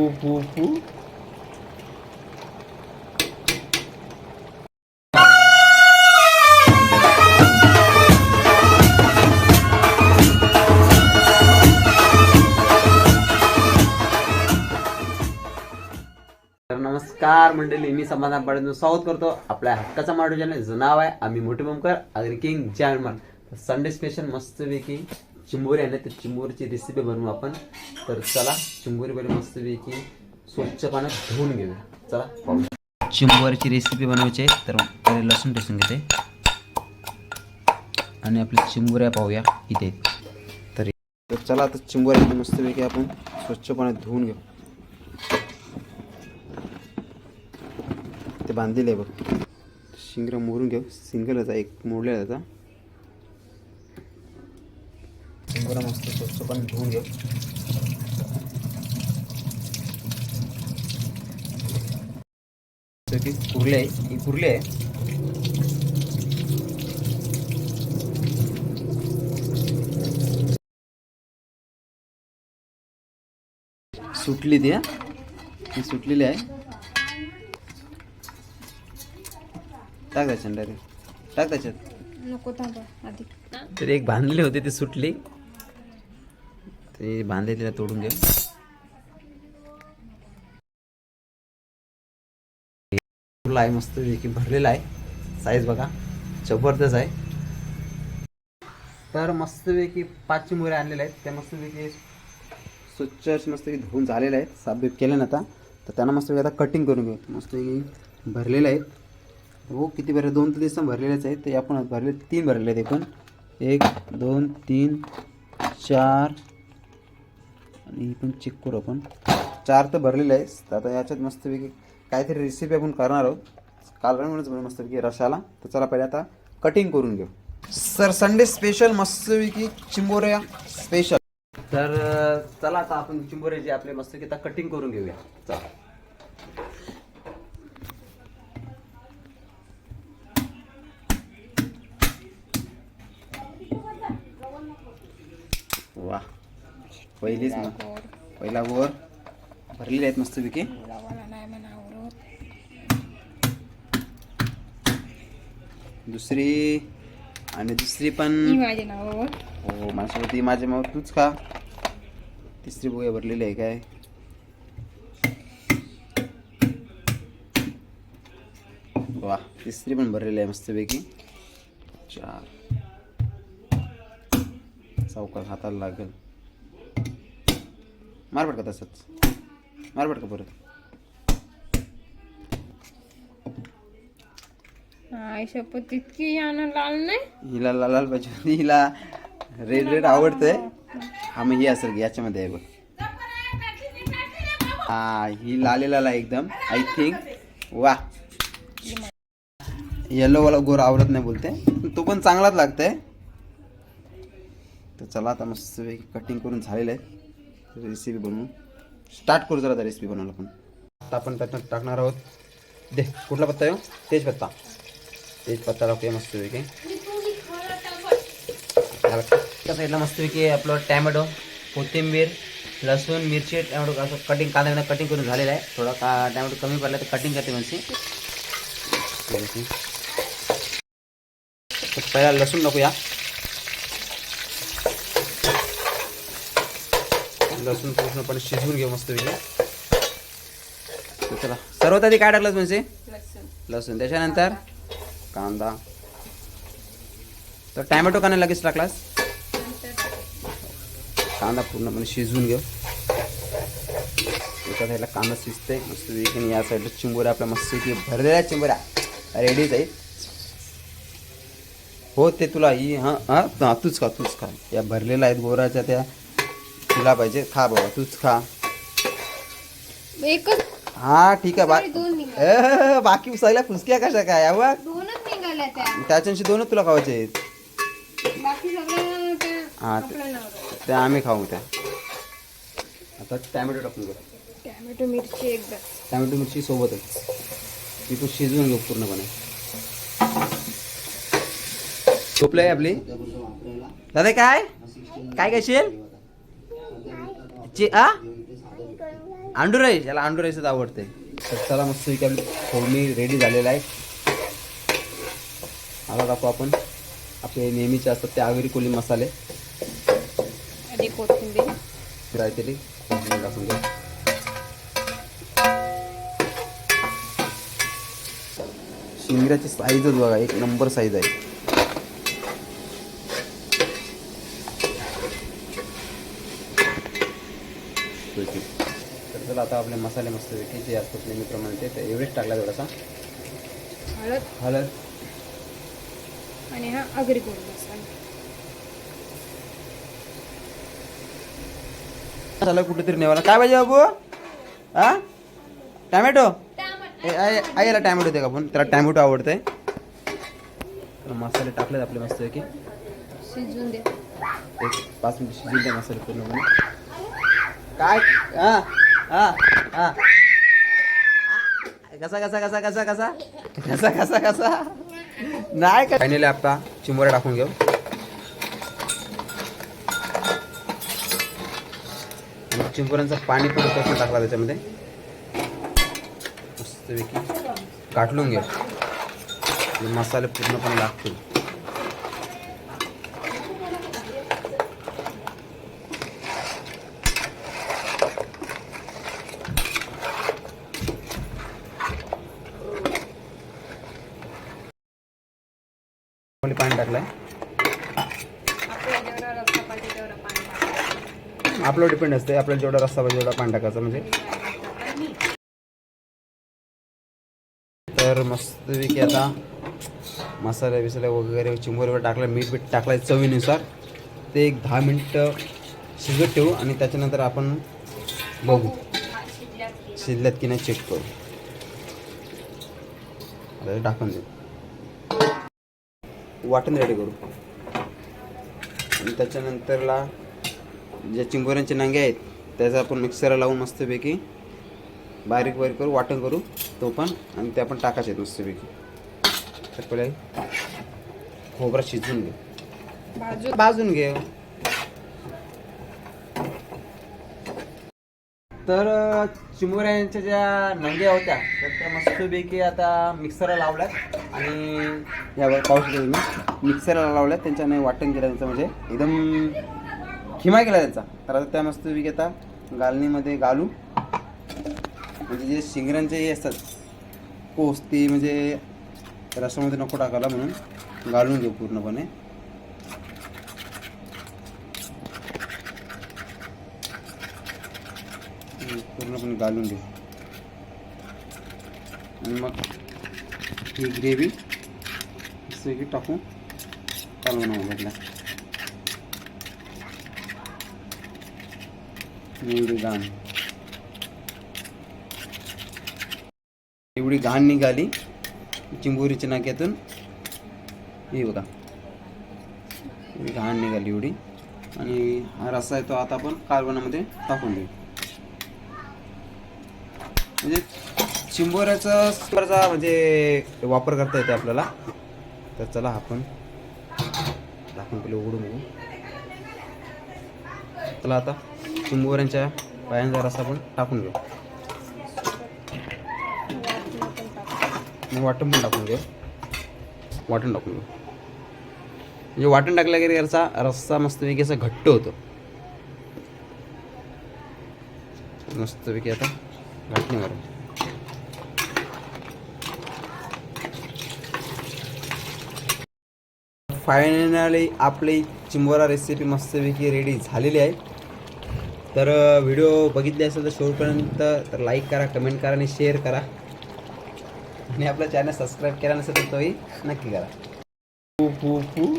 तर नमस्कार मंडळी मी समाधान पाडून स्वागत करतो. आपल्या हक्काचा माडू चॅनल नाव आहे आम्ही मोठे बमकर अग्री किंग जॅनमन संडे स्पेशल मस्तपैकी चिंबोरी आहे तर चिंबोरीची रेसिपी बनवू आपण. तर चला चिंबोरी बरी मस्तपैकी स्वच्छ पाण्यात धुवून घेऊया. चला पाहू चिंबोरीची रेसिपी बनवायची आहे तर पहिले लसूण ठेसून घेते. आणि आपल्या चिंबोऱ्या पाहूया इथे. तर तर चला आता चिंबोऱ्या मस्तपैकी आपण स्वच्छ पाण्यात धुवून घेऊ. ते बांधलेलं आहे बघ. शिंगरा मोडून घेऊ. सिंगलच आहे एक मोडलेला होता शिंगोरा मस्त स्वच्छ पण धुवून घेऊ की कुर्ले आहे ही कुर्ली आहे. सुटली ती हा. ती सुटलेली आहे. टाक त्याच्यात डायरेक्ट टाक त्याच्यात. नको थांबा आधी. तर एक बांधली होती ती सुटली. ते बांधलेलीला तोडून घेऊ आहे मस्त की भरलेला आहे. साईज बघा जबरदस्त आहे. तर मस्तपैकी पाच मुरे आणलेले आहेत. त्या मस्तपैकी स्वच्छ मस्तपैकी धुवून झालेले आहेत. साफबीफ केले ना आता. तर त्यांना मस्तपैकी आता कटिंग करून घेऊ. मस्तपैकी भरलेले आहेत. हो किती भरले? दोन तर दिवस भरलेलेच आहेत. ते आपण भरले तीन भरलेले आहेत एकूण. एक दोन तीन चार आणि ही पण चेक करू आपण. चार तर भरलेले आहे तर आता याच्यात मस्तपैकी काहीतरी रेसिपी आपण करणार आहोत. काल म्हणूनच मस्तपैकी रशाला. तर चला पहिले आता कटिंग करून घेऊ. सर संडे स्पेशल मस्तपैकी चिंबोऱ्या स्पेशल तर चला आता आपण चिंबोऱ्याची आपले मस्तपैकी आता कटिंग करून घेऊया. चला वा पहिलीच ना. पहिला गोर भरलेले आहेत म्हणा आवरत दुसरी आणि दुसरी पण. ही माझ्यासोबत ही माझ्या मावर तूच का तिसरी बोया भरलेली आहे काय. वा तिसरी पण भरलेली आहे मस्तपैकी चार. चौकात हाताला लागेल. मारपट का तसंच? मारपट का परत? आई शपथ इतकी यानं लाल नाही? हिला लाल लाल पाहिजे होती. हिला रेड रेड आवडतंय. हा मग ही असेल याच्यामध्ये आहे बघ. हा ही लाले लाल आहे एकदम. आय थिंक वा. येलो वाला गोर आवडत नाही बोलते. तो पण चांगलाच लागतंय. तर चला आता मस्त कटिंग करून झालेलं आहे. रेसिपी बनवू स्टार्ट करू जरा रेसिपी बनवायला पण आता आपण त्याच्यात टाकणार आहोत. दे, कुठला पत्ता येऊ तेज पत्ता. तेज पत्ता टाकूया मस्त पैकी. त्या साईडला मस्तपैकी आपलं टॅमॅटो, कोथिंबीर, लसूण, मिरची, टॅमॅटो असं कटिंग कांदा कटिंग करून झालेलं आहे. थोडा का टॅमॅटो कमी पडला तर कटिंग करते म्हणजे पहिला लसूण टाकूया. लसूण पूर्णपणे शिजवून घेऊ मस्तपैकी तर चला. सर्वात आधी काय टाकलं म्हणजे? लसूण. लसूण. त्याच्यानंतर कांदा. तर टॅमॅटो का नाही लगेच टाकलास? कांदा पूर्णपणे शिजवून घेऊ. एका साईडला कांदा शिजते मस्त या साईडला चिंबोऱ्या आपल्या मस्त की भरलेल्या चिंबोऱ्या. रेडीच आहेत हो ते तुला ही हां हां तूच खा तूच खा. या भरलेल्या आहेत गोराच्या त्या. तुला पाहिजे. खा बाबा तूच खा. एकच हा ठीक आहे बा दोन निघाले. ए, बाकी सगळ्या फुसक्या कशा काय? यावर दोनच निघाल्या त्या. त्याच्याशी दोनच तुला खावायचे आहेत. बाकी सगळं त्या हा ते- आपल्या त्या आम्ही खाऊ त्या. आता टॅमॅटो टाकून घेऊ टॅमॅटो मिरची एकदा टॅमॅटो मिरची सोबतच. ती तू शिजवून घेऊ पूर्णपणे. झोपलंय आपली? दादा काय? काय घेशील चे आ? अंडू राईस याला अंडू राईसच आवडते तर चला मस्त आपली फोडणी रेडी झालेला आहे. आता टाकू आपण. आपले नेहमीचे असतात ते आगरी कोली मसाले. टाकून घ्या शिंगऱ्याची साईजच बघा एक नंबर साईज आहे ठीक. तर आता आपले मसाले मस्त पैकी जे असतात नेहमीप्रमाणे ते तर एवढेच टाकला थोडासा. हळद. हळद. आणि हा आगरी गोड मसाला. झालं कुठेतरी नेवाला. काय पाहिजे बाबू? हा टॅमॅटो? आईला टॅमॅटो दे का आपण त्याला टॅमॅटो आवडतंय. तर मसाले टाकलेत आपले मस्त की शिजवून दे. एक पाच मिनिट शिजून द्या मसाले पूर्णपणे. काय? हा हा हा. कसा कसा कसा कसा कसा? कसा कसा कसा? नाही का? फायनली आता चिंबोऱ्या टाकून घेऊ. आणि चिंबोऱ्यांचं पाणी पण कसून टाकला त्याच्यामध्ये. मस्तपैकी काटलून घेऊ. मसाले पूर्णपणे लागतील. पाणी टाकलंय? आपल्याला डिपेंड असते आपल्याला जेवढा रस्ता पाहिजे जेवढा पाणी टाकायचं म्हणजे. तर मस्तपैकी आता मसाले बिसाले वगैरे चिंबोरीवर टाकलं मीठ बीठ टाकलं चवीनुसार. ते एक दहा मिनटं शिजत ठेवू आणि त्याच्यानंतर आपण बघू. शिजल्यात की नाही चेक करू. टाकून देऊ. वाटण रेडी करू. आणि त्याच्यानंतरला ज्या चिंबोऱ्यांचे नांगे आहेत त्याचा आपण मिक्सरला लावून मस्तपैकी बारीक बारीक करू वाटण करू तो पण आणि ते आपण टाकायचे आहेत मस्तपैकी. तर पहिले खोबरा शिजून घे भाजून. भाजून घे तर चिमुऱ्यांच्या ज्या नंग्या होत्या तर त्या मस्तपैकी आता मिक्सरला लावल्यात. आणि यावर पाहू शकतो तुम्ही मिक्सरला लावल्या त्यांच्याने वाटण केलं त्यांचं म्हणजे. एकदम खिमा केला त्यांचा. तर आता त्या मस्त तुम्ही घेता गालणीमध्ये घालू म्हणजे जे शिंगऱ्यांचे हे असतात कोस ते म्हणजे रसामध्ये नको टाकायला म्हणून घालून घेऊ पूर्णपणे. पूर्णपणे घालून घेऊ. आणि मग ही ग्रेव्ही. सगळी टाकून कालवून घेतला एवढी घाण. एवढी घाण निघाली. चिंबोरीच्या नाक्यातून. हे बघा. घाण निघाली एवढी. आणि हा रस्सा आहे तो आता आपण कालवणामध्ये टाकून देऊ. म्हणजे चिंबोऱ्याचा चिंबोऱ्याचा म्हणजे वापर करता येते आपल्याला. तर चला आपण आपण पहिले उघडून बघू. चला आता चिंबोऱ्यांच्या पायांचा रस्सा आपण टाकून घेऊ. मग वाटण पण टाकून घेऊ. वाटण टाकून घेऊ. म्हणजे वाटण टाकल्या गेले याचा रस्सा मस्तपैकी असा घट्ट होतो. मस्तपैकी आता घाटणी मारून. फायनली आपली चिंबोरा रेसिपी मस्तपैकी रेडी झालेली आहे. तर व्हिडिओ बघितले असेल तर शेवटपर्यंत तर लाईक करा कमेंट करा आणि शेअर करा. आणि आपला चॅनल सबस्क्राईब केला नसेल तर तोही नक्की करा. पू पू पू